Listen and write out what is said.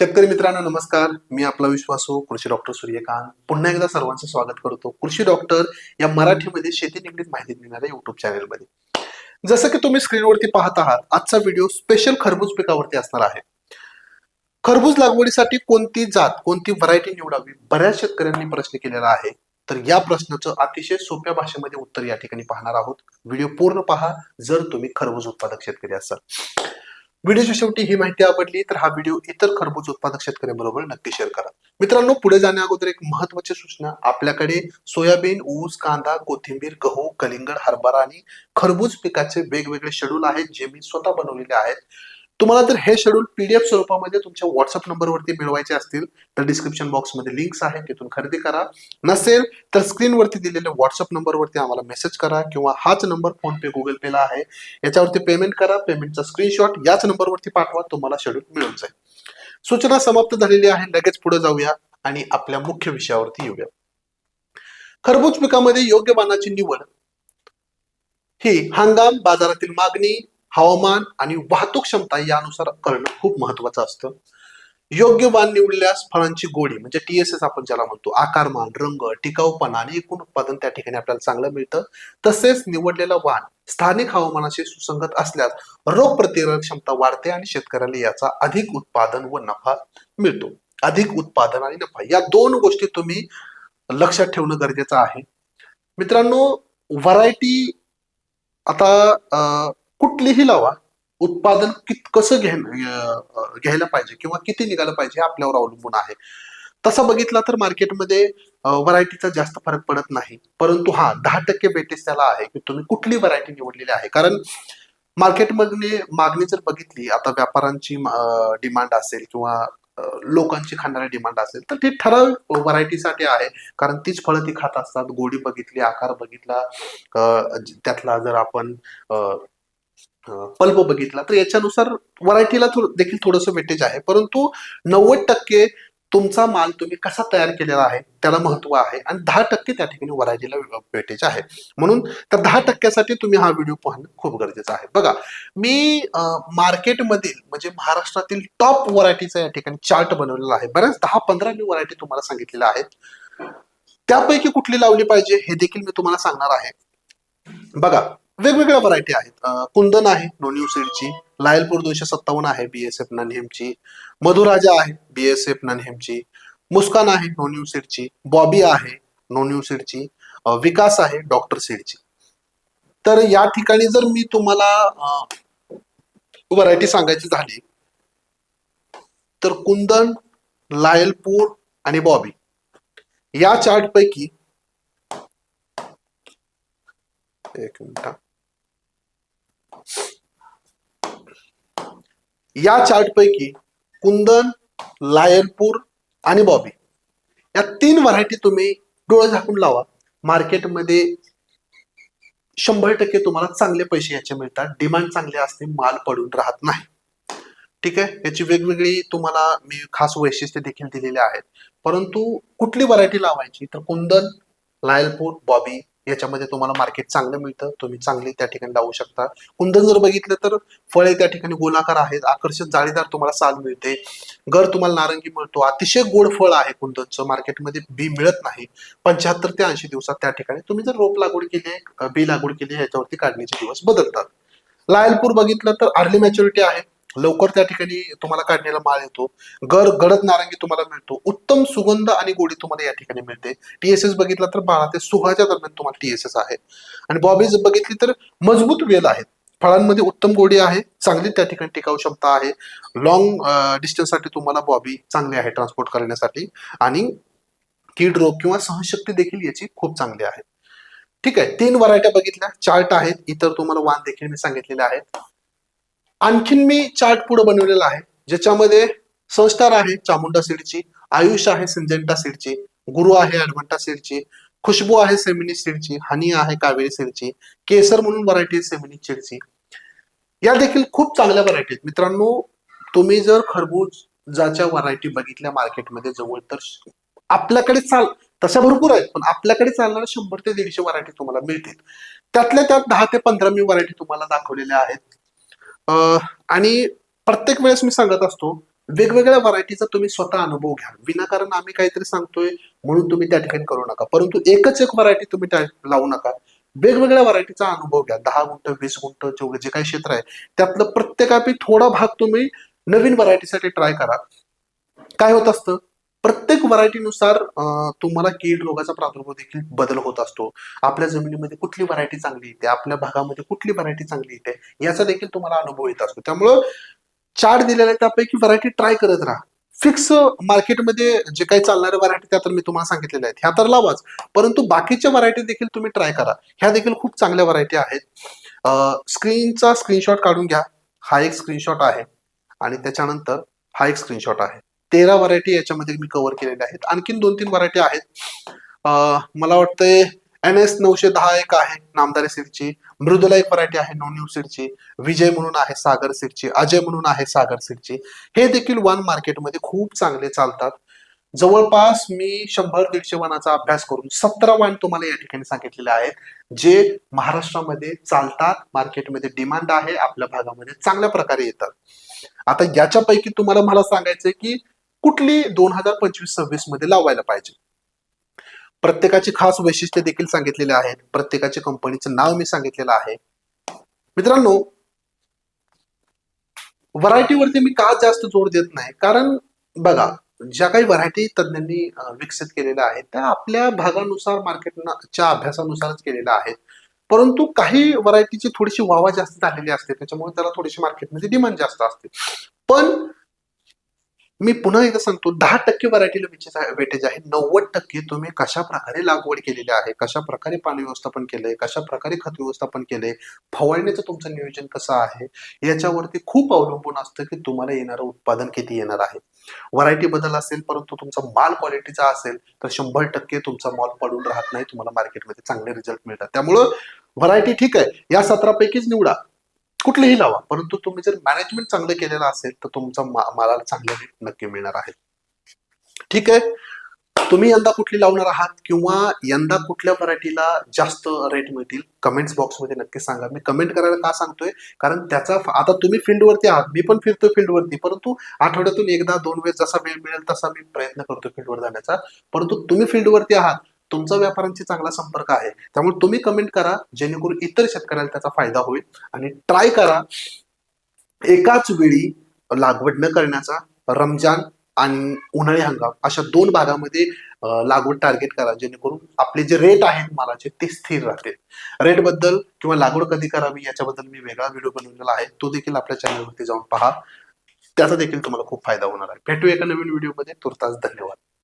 शेतकरी मित्रांनो नमस्कार. मी आपला विश्वासू कृषी डॉक्टर सूर्यकांत. पुन्हा एकदा सर्वांचं स्वागत करतो. कृषी डॉक्टर या मराठीमध्ये शेती निगडीत माहिती देणाऱ्या युट्यूब चॅनलमध्ये जसं की तुम्ही स्क्रीनवरती पाहत आहात आजचा व्हिडिओ स्पेशल खरबूज पिकावरती असणार आहे. खरबूज लागवडीसाठी कोणती जात कोणती व्हरायटी निवडावी बऱ्याच शेतकऱ्यांनी प्रश्न केलेला आहे. तर या प्रश्नाचं अतिशय सोप्या भाषेमध्ये उत्तर या ठिकाणी पाहणार आहोत. व्हिडिओ पूर्ण पहा जर तुम्ही खरबूज उत्पादक शेतकरी असाल. व्हिडिओच्या शेवटी ही माहिती आवडली तर हा व्हिडिओ इतर खरबूज उत्पादक शेतकऱ्यांबरोबर नक्की शेअर करा. मित्रांनो पुढे जाण्या अगोदर एक महत्वाची सूचना. आपल्याकडे सोयाबीन ऊस कांदा कोथिंबीर गहू कलिंगड हरभरा आणि खरबूज पिकाचे वेगवेगळे शेड्यूल आहेत जे मी स्वतः बनवलेले आहेत. तुम्हाला जर हे शेड्यूल पीडीएफ स्वरूपामध्ये तुमच्या व्हॉट्सअप नंबरवरती मिळवायचे असतील तर डिस्क्रिप्शन बॉक्समध्ये लिंक्स आहे तिथून खरेदी करा. नसेल तर स्क्रीनवरती दिलेल्या व्हॉट्सअप नंबरवरती आम्हाला मेसेज करा किंवा हाच नंबर फोन पे गुगल पेला आहे. याच्यावरती पेमेंट करा पेमेंटचा स्क्रीनशॉट याच नंबरवरती पाठवा तुम्हाला शेड्यूल मिळून जाईल. सूचना समाप्त झालेली आहे लगेच पुढे जाऊया आणि आपल्या मुख्य विषयावरती येऊया. खरबूज पिकामध्ये योग्य बाणाची निवड. ही हंगाम बाजारातील मागणी हवामान आणि वाहतूक क्षमता यानुसार करणं खूप महत्वाचं असतं. योग्य वाण निवडल्यास फळांची गोडी म्हणजे टीएसएस आपण ज्याला म्हणतो आकारमान रंग टिकाऊपणा आणि एकूण उत्पादन त्या ठिकाणी आपल्याला चांगलं मिळतं. तसेच निवडलेलं वाण स्थानिक हवामानाशी सुसंगत असल्यास रोग प्रतिरोधक क्षमता वाढते आणि शेतकऱ्याला याचा अधिक उत्पादन व नफा मिळतो. अधिक उत्पादन आणि नफा या दोन गोष्टी तुम्ही लक्षात ठेवणं गरजेचं आहे. मित्रांनो व्हरायटी आता अं, कुठलीही लावा उत्पादन कित कसं घे घ्यायला पाहिजे किंवा किती निघालं पाहिजे हे आपल्यावर अवलंबून आहे. तसं बघितलं तर मार्केटमध्ये व्हरायटीचा जास्त फरक पडत नाही. परंतु हा दहा टक्के बेटेस त्याला आहे की तुम्ही कुठली व्हरायटी निवडलेली आहे. कारण मार्केटमध्ये मागणी जर बघितली आता व्यापाऱ्यांची डिमांड असेल किंवा लोकांची खाणारी डिमांड असेल तर ती ठराविक व्हरायटीसाठी आहे. कारण तीच फळं ती खात असतात. गोडी बघितली आकार बघितला त्यातला जर आपण पल्प बघितला तर याच्यानुसार व्हरायटीला देखील थोडंसं वेटेज आहे. परंतु नव्वद टक्के तुमचा माल तुम्ही कसा तयार केलेला आहे त्याला महत्त्व आहे आणि दहा टक्के त्या ठिकाणी व्हरायटीला वेटेज आहे. म्हणून तर दहा टक्क्यासाठी तुम्ही हा व्हिडिओ पाहणं खूप गरजेचं आहे. बघा मी मार्केटमधील म्हणजे महाराष्ट्रातील टॉप व्हरायटीचा या ठिकाणी चार्ट बनवलेला आहे. बऱ्याच दहा पंधरा मी व्हरायटी तुम्हाला सांगितलेल्या आहेत. त्यापैकी कुठली लावली पाहिजे हे देखील मी तुम्हाला सांगणार आहे. बघा वेगवेगळ्या व्हरायटी आहेत. कुंदन आहे नोन्यू सीडची लायलपूर दोनशे सत्तावन्न आहे बीएसएफ ननहेमची मधुराजा आहे बीएसएफ ननहेमची मुस्कान आहे नोन्यू सीडची बॉबी आहे नोन्यू सीडची विकास आहे डॉक्टर सीडची तर या ठिकाणी जर मी तुम्हाला व्हरायटी सांगायची झाली तर कुंदन लायलपूर आणि बॉबी या चार्ट पैकी एक मिनिट या चार्ट पैकी कुंदन लायनपूर आणि बॉबी. या तीन व्हरायटी तुम्ही डोळे झाकून लावा. मार्केटमध्ये शंभर टक्के तुम्हाला चांगले पैसे याचे मिळतात. डिमांड चांगली असते माल पडून राहत नाही. ठीक आहे? याची वेगवेगळी तुम्हाला मी खास वैशिष्ट्य देखील दिलेले आहेत. परंतु कुठली व्हरायटी लावायची? तर कुंदन लायलपूर बॉबी याच्यामध्ये तुम्हाला मार्केट चांगलं मिळतं. तुम्ही चांगली त्या ठिकाणी लावू शकता. कुंदन जर बघितलं तर फळे त्या ठिकाणी गोलाकार आहेत. आकर्षक जाळीदार तुम्हाला साल मिळते. घर तुम्हाला नारंगी मिळतो. अतिशय गोड फळ आहे कुंदनचं. मार्केटमध्ये बी मिळत नाही. पंच्याहत्तर ते ऐंशी दिवसात त्या ठिकाणी तुम्ही जर रोप लागवड केली आहे बी लागवड केली आहे याच्यावरती काढणीचे दिवस बदलतात. लायलपूर बघितलं तर अर्ली मॅच्युरिटी आहे. लवकर त्या ठिकाणी तुम्हाला काढण्याला माळ येतो. गर गडद नारंगी तुम्हाला मिळतो. उत्तम सुगंध आणि गोडी तुम्हाला या ठिकाणी मिळते. टीएसएस बघितला तर बारा ते सोळाच्या दरम्यान तुम्हाला टीएसएस आहे. आणि बॉबीज बघितली तर मजबूत वेल आहेत. फळांमध्ये उत्तम गोडी आहे. चांगली त्या ठिकाणी टिकाऊ क्षमता आहे. लॉंग डिस्टन्ससाठी तुम्हाला बॉबी चांगली आहे ट्रान्सपोर्ट करण्यासाठी. आणि कीड रोग किंवा सहनशक्ती देखील याची खूप चांगली आहे. ठीक आहे. तीन व्हरायट्या बघितल्या. चार्ट आहेत. इतर तुम्हाला वाण देखील मी सांगितलेले आहेत. आणखीन मी चार्ट पुढे बनवलेला आहे ज्याच्यामध्ये संस्टार आहे चामुंडा सीडची आयुष आहे सिंजेंटा सीडची गुरु आहे अडवंटा सीडची खुशबू आहे सेमिनी सीडची हनी आहे कावेरी सीडची केसर म्हणून व्हरायटी सेमिनी सीडची. या देखील खूप चांगल्या व्हरायटी आहेत. मित्रांनो तुम्ही जर खरबूजाच्या व्हरायटी बघितल्या मार्केटमध्ये जवळ तर आपल्याकडे चाल तशा भरपूर आहेत पण आपल्याकडे चालणाऱ्या शंभर ते दीडशे व्हरायटी तुम्हाला मिळतील. त्यातल्या त्यात दहा ते पंधरा मी व्हरायटी तुम्हाला दाखवलेल्या आहेत. आणि प्रत्येक वेळेस मी सांगत असतो वेगवेगळ्या व्हरायटीचा तुम्ही स्वतः अनुभव घ्या. विनाकारण आम्ही काहीतरी सांगतोय म्हणून तुम्ही त्या ठिकाणी करू नका. परंतु एकच एक व्हरायटी तुम्ही त्या लावू नका. वेगवेगळ्या व्हरायटीचा अनुभव घ्या. दहा गुंठ वीस गुंठ जेवढे जे काही क्षेत्र आहे त्यातलं प्रत्येकापी थोडा भाग तुम्ही नवीन व्हरायटीसाठी ट्राय करा. काय होत असतं? प्रत्येक व्हरायटीनुसार तुम्हाला कीड रोगाचा प्रादुर्भाव देखील बदल होत असतो. आपल्या जमिनीमध्ये कुठली व्हरायटी चांगली येते? आपल्या भागामध्ये कुठली व्हरायटी चांगली येते? याचा देखील तुम्हाला अनुभव येत असतो. त्यामुळं चार्ट दिलेला आहे त्यापैकी व्हरायटी ट्राय करत राहा. फिक्स मार्केटमध्ये जे काही चालणारे व्हरायटी त्या तर मी तुम्हाला सांगितलेल्या आहेत. ह्या तर लावाच परंतु बाकीच्या व्हरायटी देखील तुम्ही ट्राय करा. ह्या देखील खूप चांगल्या व्हरायटी आहेत. स्क्रीनचा स्क्रीनशॉट काढून घ्या. हा एक स्क्रीनशॉट आहे. आणि त्याच्यानंतर हा एक स्क्रीनशॉट आहे. तेरा व्हरायटी याच्यामध्ये मी कव्हर केलेल्या आहेत. आणखीन दोन तीन व्हरायटी आहेत. मला वाटतंय एन एस नऊशे दहा एक आहे नामदारी सीडची मृदुला एक व्हरायटी आहे नोन्यू न्यू सीडची विजय म्हणून आहे सागर सीडची अजय म्हणून आहे सागर सीडची हे देखील वन मार्केटमध्ये खूप चांगले चालतात. जवळपास मी शंभर दीडशे वनाचा अभ्यास करून सतरा वाण तुम्हाला या ठिकाणी सांगितलेले आहेत जे महाराष्ट्रामध्ये चालतात. मार्केटमध्ये डिमांड आहे. आपल्या भागामध्ये चांगल्या प्रकारे येतात. आता याच्यापैकी तुम्हाला मला सांगायचंय की कुठली दोन हजार पंचवीस सव्वीसमध्ये लावायला पाहिजे. प्रत्येकाची खास वैशिष्ट्य देखील सांगितलेले आहेत. प्रत्येकाच्या कंपनीचं नाव मी सांगितलेलं आहे. मित्रांनो व्हरायटीवरती मी का जास्त जोर देत नाही? कारण बघा ज्या काही व्हरायटी तज्ज्ञांनी विकसित केलेल्या आहेत त्या आपल्या भागानुसार मार्केटच्या अभ्यासानुसारच केलेल्या आहेत. परंतु काही व्हरायटीची थोडीशी वावा जास्त झालेली असते. त्याच्यामुळे त्याला थोडीशी मार्केटमध्ये डिमांड जास्त असते. पण मी पुन्हा एकदा सांगतो दहा टक्के व्हरायटीला वेटेज आहे. नव्वद टक्के तुम्ही कशा प्रकारे लागवड केलेली आहे कशा प्रकारे पाणी व्यवस्थापन केलंय कशा प्रकारे खत व्यवस्थापन केलंय फवारणीचं तुमचं नियोजन कसं आहे याच्यावरती खूप अवलंबून असतं की तुम्हाला येणारं उत्पादन किती येणार आहे. व्हरायटी बदल असेल परंतु तुमचा माल क्वालिटीचा असेल तर शंभर टक्के तुमचा माल पडून राहत नाही तुम्हाला मार्केटमध्ये चांगले रिझल्ट मिळतात. त्यामुळं व्हरायटी ठीक आहे. या सतरापैकीच निवडा. कुठलेही लावा परंतु तुम्ही जर मॅनेजमेंट चांगलं केलेलं असेल तर तुमचा मा- मालाला चांगले रेट नक्की मिळणार आहे. ठीक आहे? तुम्ही यंदा कुठली लावणार आहात किंवा यंदा कुठल्या व्हरायटीला जास्त रेट मिळतील? कमेंट्स बॉक्समध्ये नक्की सांगा. मी कमेंट करायला का सांगतोय? कारण त्याचा आता तुम्ही फील्डवरती आहात. मी पण फिरतोय फील्डवरती परंतु आठवड्यातून एकदा दोन वेळेस जसा वेळ मिळेल तसा मी प्रयत्न करतो फील्डवर जाण्याचा. परंतु तुम्ही फील्डवरती आहात. तुमचा व्यापाऱ्यांशी चांगला संपर्क आहे. त्यामुळे तुम्ही कमेंट करा जेणेकरून इतर शेतकऱ्याला त्याचा फायदा होईल. आणि ट्राय करा एकाच वेळी लागवड न करण्याचा रमजान आणि उन्हाळी हंगाम अशा दोन भागामध्ये लागवड टार्गेट करा जेणेकरून आपले जे रेट आहेत मालाचे ते स्थिर राहतील. रेटबद्दल किंवा लागवड कधी करावी याच्याबद्दल मी वेगळा व्हिडिओ बनवलेला आहे. तो देखील आपल्या चॅनलवरती जाऊन पहा. त्याचा देखील तुम्हाला खूप फायदा होणार आहे. भेटू एका नवीन व्हिडिओमध्ये तुर्तास धन्यवाद.